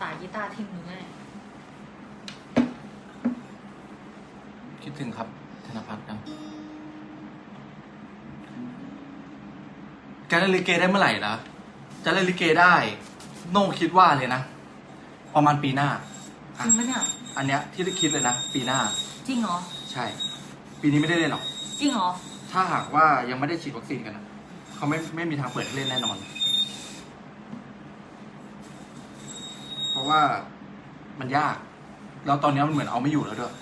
สายกีตาร์ทิ้งหนูแน่คิดถึงครับ ธนพัฒน์นะแกเล่นลิเกได้เมื่อไหร่นะจะเล่นลิเกได้ โน่คิดว่าเลยนะ ประมาณปีหน้าจริงปะเนี่ยอันเนี้ยที่ได้คิดเลยนะ ปีหน้า จริงเหรอใช่ ปีนี้ไม่ได้เล่นหรอก จริงเหรอถ้าหากว่ายังไม่ได้ฉีดวัคซีนกันนะเขาไม่ไม่มีทางเปิดให้เล่นแน่นอน เพราะ ว่ามันยาก แล้วตอนนี้มันเหมือนเอาไม่อยู่แล้วด้วย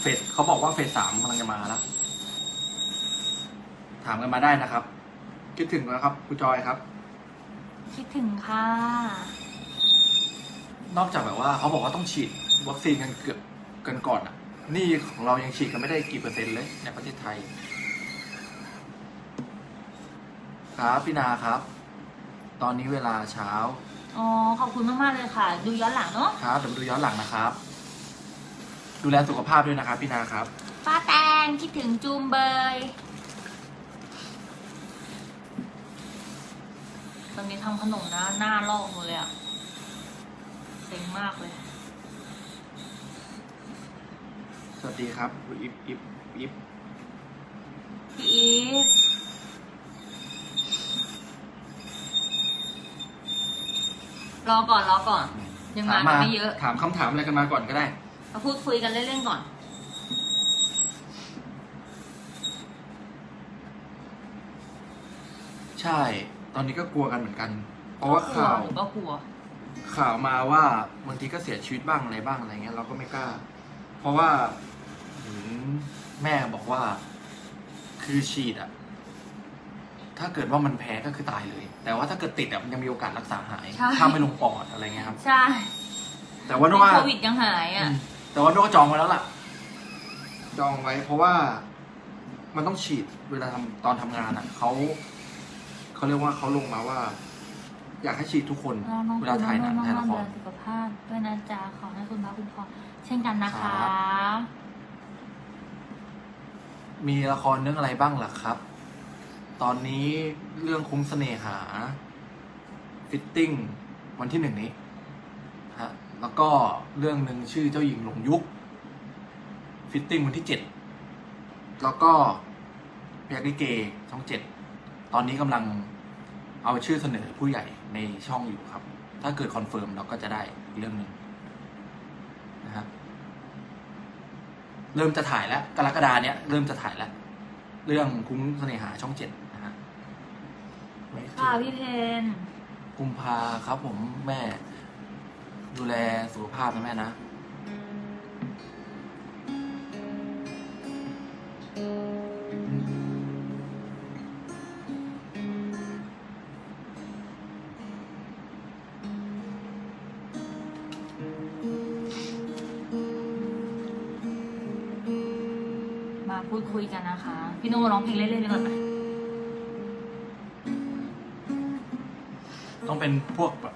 เฟสเขาบอกว่าเฟสสามกำลังจะมาแล้วถามกันมาได้นะครับ คิดถึงนะครับคุณจอยครับ คิดถึงค่ะ นอกจากแบบว่าเขาบอกว่าต้องฉีดวัคซีนกันเกือบกันก่อนอะ นี่ของเรายังฉีดกันไม่ได้กี่เปอร์เซ็นต์เลย ในประเทศไทย ครับพี่นาครับ ตอนนี้เวลาเช้า อ๋อขอบคุณมากๆเลยค่ะ ดูย้อนหลังเนาะครับเดี๋ยวมาดูย้อนหลังนะครับ ดูแลสุขภาพด้วยนะครับพี่นาครับ ป้าแตงคิดถึงจูมเบยตอนนี้ทำขนมนะหน้าลอกหมดเลยอะเซ็งมากเลย สวัสดีครับอิฟอิฟอิฟพี่อีฟ รอก่อนรอก่อน ยังมาถามกัมานไม่เยอะถามคำถามอะไรกันมาก่อนก็ได้ มาพูดคุยกันเล่นๆก่อน ใช่ ตอนนี้ก็กลัวกันเหมือนกัน เพราะว่าข่าวหนูก็กลัวข่าวมาว่าบางทีก็เสียชีวิตบ้างอะไรบ้างอะไรเงี้ยเราก็ไม่กล้า เพราะว่าเห็นแม่บอกว่า คือฉีดอะ ถ้าเกิดว่ามันแพ้ก็คือตายเลย แต่ว่าถ้าเกิดติดอะมันยังมีโอกาสรักษาหายใช่ ถ้าไม่ลงปอดอะไรเงี้ยครับ ใช่แต่ว่าเป็นึนกว่าโควิดยังหายอะอืมแต่ว่านึกว่าจองไว้แล้วล่ะ จองไว้ เพราะว่ามันต้องฉีดเวลาทำตอนทำงานอะเขาเขาเรียกว่าเขาลงมาว่า อยากให้ฉีดทุกคนน้องๆเวลาถ่ายหนังน้องๆถ่ายละคดูรแลสุขภาพด้วยนะจ๊ะขอให้คุณพระคุณพรเช่นกันนะคะ ครับ มีละครเรื่องอะไรบ้างล่ะครับ ตอนนี้เรื่องคุ้มเสน่หา ฟิตติ้ง วันที่หนึ่งนี้ฮะแล้วก็เรื่องหนึ่งชื่อเจ้าหญิงหลงยุค ฟิตติ้งวันที่เจ็ดแล้วก็พยักลิเกช่องเจ็ดตอนนี้กำลังเอาชื่อเสนอผู้ใหญ่ในช่องอยู่ครับ ถ้าเกิดคอนเฟิร์มเราก็จะได้เรื่องหนึ่งนะฮะเริ่มจะถ่ายแล้วกรกฎาเนี้ยเริ่มจะถ่ายแล้ว เรื่องคุ้งเสน่หาช่องเจ็ด ไว้เจค่ะอพี่เพนกุมภาครับผมแม่ ดูแลสุขภาพนะแม่นะ มาพูดคุยกันนะคะ พี่โน่ร้องเพลงเล่นๆไปก่อนไหม ต้องเป็นพวกแบบ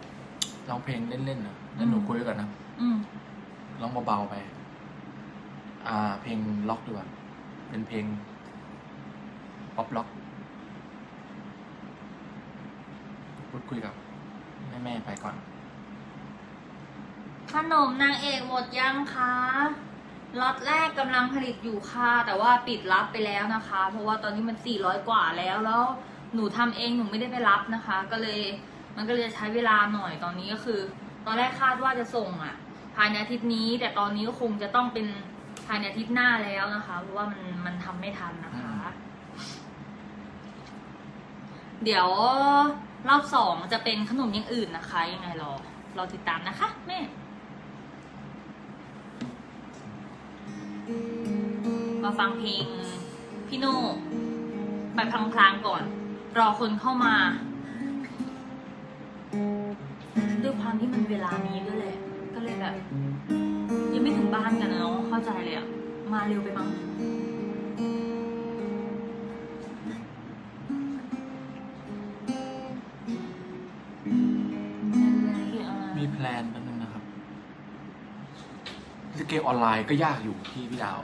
ร้องเพลงเล่นๆนะแล้วหนูคุยกันนะอืมร้องเบาๆไป อ่า เพลงล็อกดีกว่า เป็นเพลงป๊อปล็อกพูดคุยกับแม่ๆไปก่อน ขนมนางเอกหมดยังคะล็อตแรกกำลังผลิตอยู่ค่ะ แต่ว่าปิดรับไปแล้วนะคะ เพราะว่าตอนนี้มัน 400 กว่าแล้วแล้ว หนูทำเองหนูไม่ได้ไปรับนะคะ ก็เลย มันก็เลยจะใช้เวลาหน่อยตอนนี้ก็คือ ตอนแรกคาดว่าจะส่งอะ ภายในอาทิตย์นี้ แต่ตอนนี้ก็คงจะต้องเป็นภายในอาทิตย์หน้าแล้วนะคะ เพราะว่ามันมันทำไม่ทันนะคะ เดี๋ยวรอบสองจะเป็นขนมอย่างอื่นนะคะ ยังไงรอรอติดตามนะคะแม่มาฟังเพลงพี่โน่ไปพลางๆก่อน รอคนเข้ามา เข้าใจเลยอะมาเร็วไปมั้งมีแพลนแป๊บนึงนะครับลิเกออนไลน์ก็ยากอยู่พี่พี่ดาว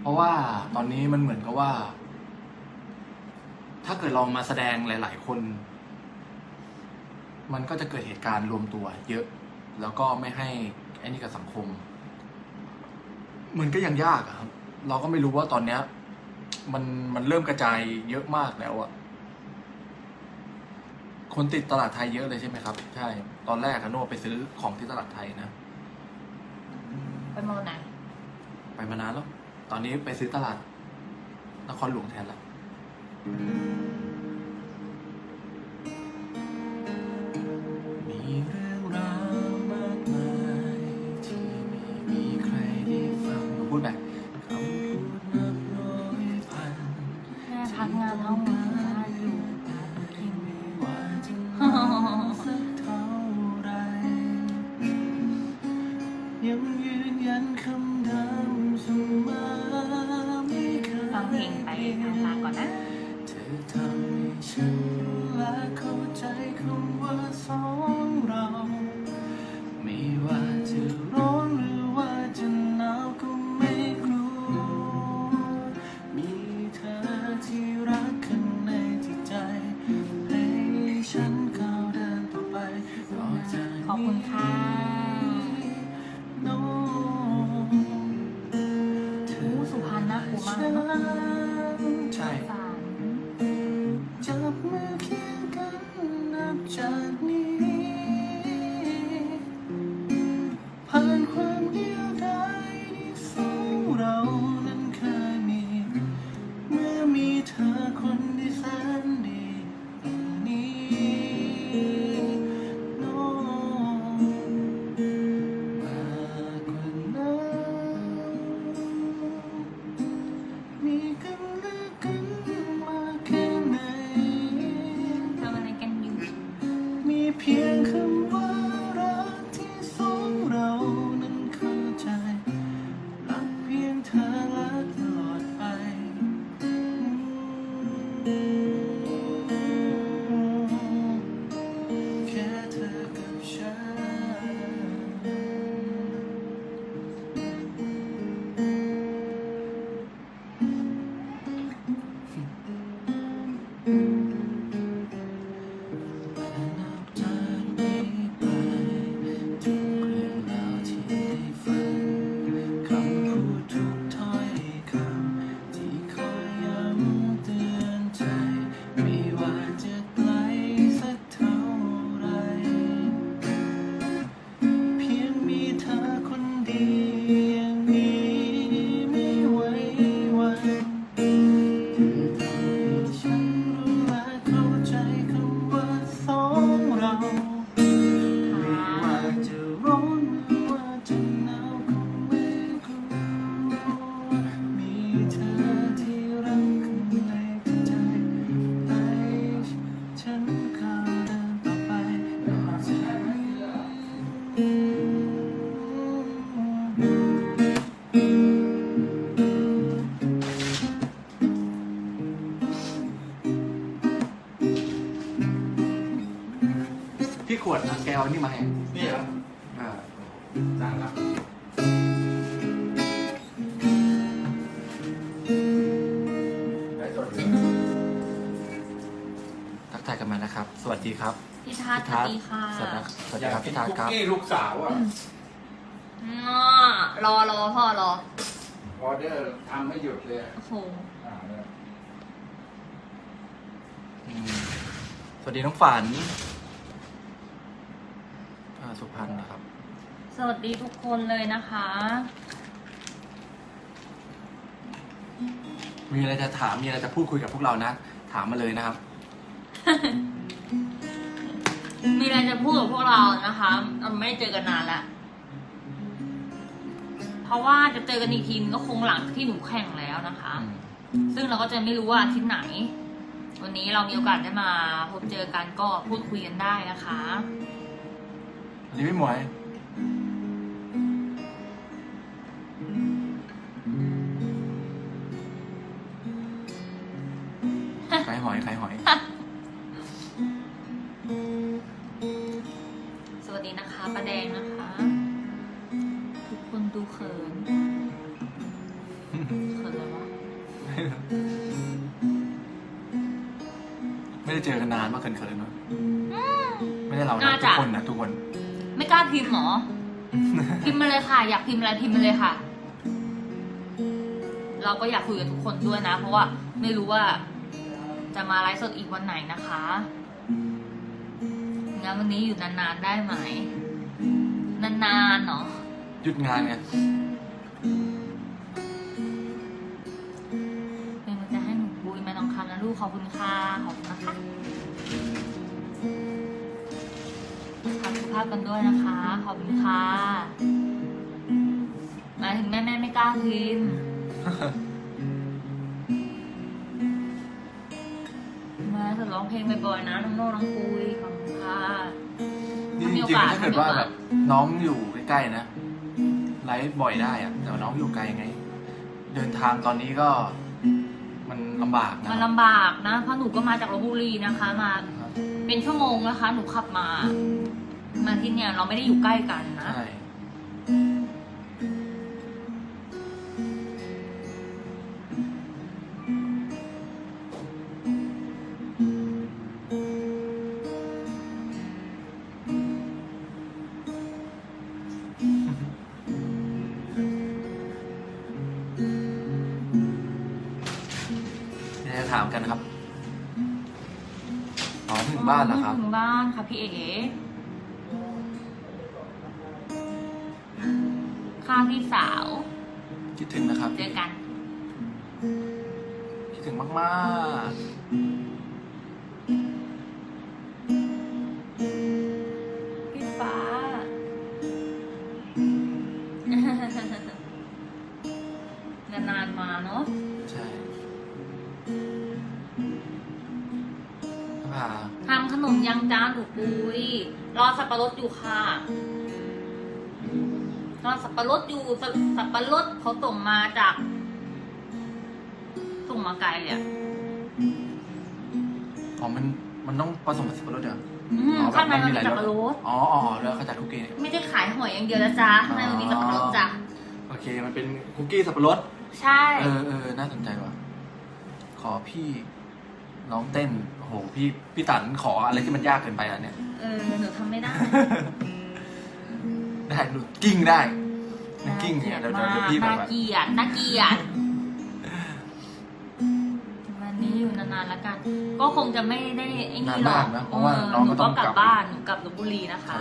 เพราะว่าตอนนี้มันเหมือนกับว่า ถ้าเกิดเรามาแสดงหลาย ๆ คน มันก็จะเกิดเหตุการณ์รวมตัวเยอะ แล้วก็ไม่ให้ไอ้นี่กับสังคม มันก็ยังยากอะครับ เราก็ไม่รู้ว่าตอนเนี้ย มันมันเริ่มกระจายเยอะมากแล้วอะคนติดตลาดไทยเยอะเลยใช่ไหมครับ ใช่ ตอนแรกอะโน่ไปซื้อของที่ตลาดไทยนะ ไปมอไหนไปมานานแล้ว ตอนนี้ไปซื้อตลาดนครหลวงแทนละมี น่ากลั แค่ เอานี่มาให้นี่เหรออ่าสั่งครับได้สดเลยทักทายกันมานะครับ สวัสดีครับพี่ทัศน์สวัสดีค่ะ สวัสดีครับสวัสอดียากครับกินพี่ทัศคุน์กครับ กี้ลูกสาวอะ ง้อรอรอพ่อรอ ออเดอร์ทำไม่หยุดเลยโอ้โห อ่าเนี่ยอืมสวัสดีน้องฝันอ่า สุพรรณนะครับ สวัสดีทุกคนเลยนะคะ มีอะไรจะถามมีอะไรจะพูดคุยกับพวกเรานะ ถามมาเลยนะครับ มีอะไรจะพูดกับพวกเรานะคะเราไม่ได้เจอกันนานแล้ว เพราะว่าจะเจอกันอีกทีนึงก็คงหลังที่หนูแข่งแล้วนะคะ ซึ่งเราก็จะไม่รู้ว่าอาทิตย์ไหน วันนี้เรามีโอกาสได้มาพบเจอกันก็พูดคุยกันได้นะคะสวัส ดีพี่หมวยขายหอยขายหอย สวัสดีนะคะประแดงนะคะ ทุกคนดูเขิน เขินอะไรวะกันนานมากเขินๆเนอะไม่ได้เรานะน่าทุจะ กคนนะทุกคน ไม่กล้าพิมพ์หรอ พิมพ์มาเลยค่ะ อยากพิมพ์อะไรพิมพ์มาเลยค่ะ เราก็อยากคุยกับทุกคนด้วยนะ เพราะว่าไม่รู้ว่า จะมาไลฟ์สดอีกวันไหนนะคะงั้นวันนี้อยู่นานๆได้ไหม นานๆเนาะหยุดงานไงเป็นมันจะให้หนูบุยแม่น้องคำนะลูกขอบคุณค่ะขอบคุณนะคะาพกันด้วยนะคะ ขอบคุณค่ะหมายถึงแม่แม่ๆไม่กล้าพิมพ์มาเถอะร้องเพลงบ่อยๆนะน้องโน่น้องปุยขอบคุณค่ะนี่จมีริโองกาสๆถ้าเกิดว่ามีโอกาสแบบน้องอยู่ใกล้ๆนะไลฟ์บ่อยได้อะแต่ว่าน้องอยู่ไกลไง เดินทางตอนนี้ก็มันลำบากนะมันลำบากนะเพราะหนูก็มาจากลบบุรีนะคะ มาครับเป็นชั่วโมงนะคะ หนูขับมา มาที่เนี่ยเราไม่ได้อยู่ใกล้กันนะ ใช่ เดี๋ยวจะถามกันครับ อ๋อ ถึงบ้านแล้วครับ ถึงบ้านค่ะพี่เอ๋ ค่ะพี่สาว คิดถึงนะครับ เจอกัน คิดถึงมากๆพี่ฟ้า นานๆมาเนาะใช่ผ่าทำขนมยังจ้าหนูปุยรอสับปะรดอยู่ค่ะ รอสับปะรดอยู่สสับปะรดเขาส่งมาจาก ส่งมาไกลเลยอะอ๋อมันมันต้องผสมกับสับปะรดเหรออืมอ๋อแบบข้างในมันหมีลายสับปะรด อ๋ออ๋อแล้วเขาจัดคุกกี้เนี่ย ไม่ได้ขายหอยอย่างเดียวนะจ๊ะข้างในมันมีสับปะรดจ้ะโอเค มันเป็นคุกกี้สับปะรด ใช่ เออเออน่าสนใจว่ะ ขอพี่น้องเต้น โอ้โห พี่ พี่ตันขออะไรที่มันยากเกินไปอะเนี่ย เออหนูทำไม่ได้ ได้หนูกิ้งได้หนูกิ้งเนี่ยเดี๋ยวเดี๋ยวเดี๋ยวพี่แบบน่าว่าเกลียดน่าเกลียดวันนี้อยู่นานๆแล้วกัน ก็คงจะไม่ได้ไอ้นี่หรอกนานมากนะเพราะว่าออน้องหนูก็ต้ก็องกลักลับบบ้านหนูกลับลบบุรีนะคะ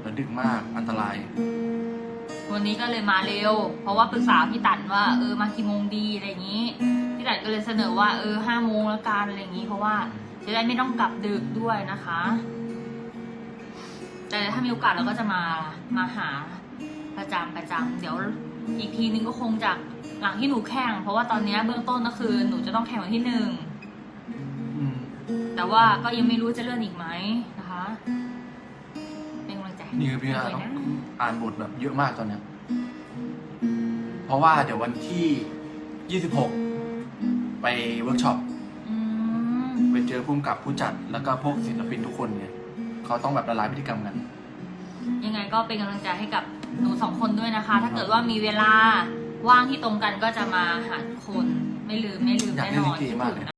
เดี๋ยวดึกมากอันตราย วันนี้ก็เลยมาเร็ว เพราะว่าปรึกษาพี่ตันว่าเออมากี่โมงดีอะไรอย่างนี้พี่ตันก็เลยเสนอว่าเออห้าโมงแล้วกันอะไรอย่างนี้ เพราะว่าจะได้ไม่ต้องกลับดึกด้วยนะคะ แต่ถ้ามีโอกาสเราก็จะมามาหาประจำประจำเดี๋ยวอีกทีนึงก็คงจากหลังที่หนูแข่ง เพราะว่าตอนนี้เบื้องต้นก็คือหนูจะต้องแข่งวันที่หนึ่งอืมแต่ว่าก็ยังไม่รู้จะเลื่อนอีกไหมนะคะ เป็นกำลังใจให้นี่คือพี่หอาน่อยต้องนะอ่านบทแบบเยอะมากตอนเนี้ยเพราะว่าเดี๋ยววันที่ 26 ไปเวิร์กช็อปอืมไปเจอผู้กำกับผู้จัดแล้วก็พวกศิลปินทุกคนเนี่ย เขาต้องแบบละลายพฤติกรรมกัน ยังไงก็เป็นกำลังใจให้กับหนูสองคนด้วยนะคะ ถ้าเกิดว่ามีเวลาว่างที่ตรงกันก็จะมาหาทุกคนไม่ลืมไม่ลืมอยากแน่เล่นนอนลิเกมากเลย